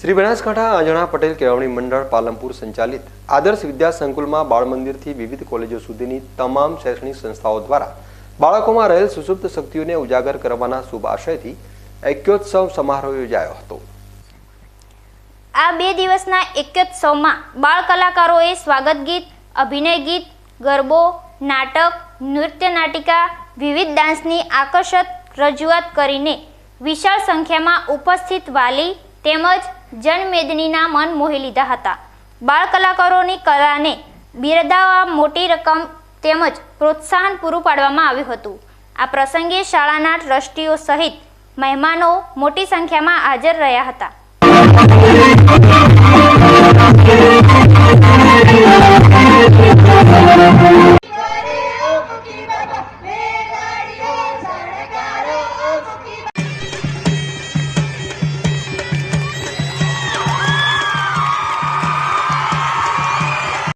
શ્રી બનાસકાંઠા અજણા પટેલ કેળવણી મંડળ પાલનપુર સંચાલિત આદર્શ વિદ્યા સંકુલમાં બાળ મંદિરથી વિવિધ કોલેજો સુધીની તમામ શૈક્ષણિક સંસ્થાઓ દ્વારા બાળકોમાં રહેલ સુસુપ્ત શક્તિઓને ઉજાગર કરવાના શુભ આશયથી ઐક્યોત્સવ સમારોહ યોજાયો હતો. આ બે દિવસના એક્યોત્સવમાં બાળ કલાકારોએ સ્વાગત ગીત, અભિનય ગીત, ગરબો, નાટક, નૃત્ય નાટિકા, વિવિધ ડાન્સની આકર્ષક રજૂઆત કરીને વિશાળ સંખ્યામાં ઉપસ્થિત વાલી તેમજ જનમેદનીના મન મોહી લીધા હતા. બાળ કલાકારોની કલાને બિરદાવવા મોટી રકમ તેમજ પ્રોત્સાહન પૂરું પાડવામાં આવ્યું હતું. આ પ્રસંગે શાળાના ટ્રસ્ટીઓ સહિત મહેમાનો મોટી સંખ્યામાં હાજર રહ્યા હતા.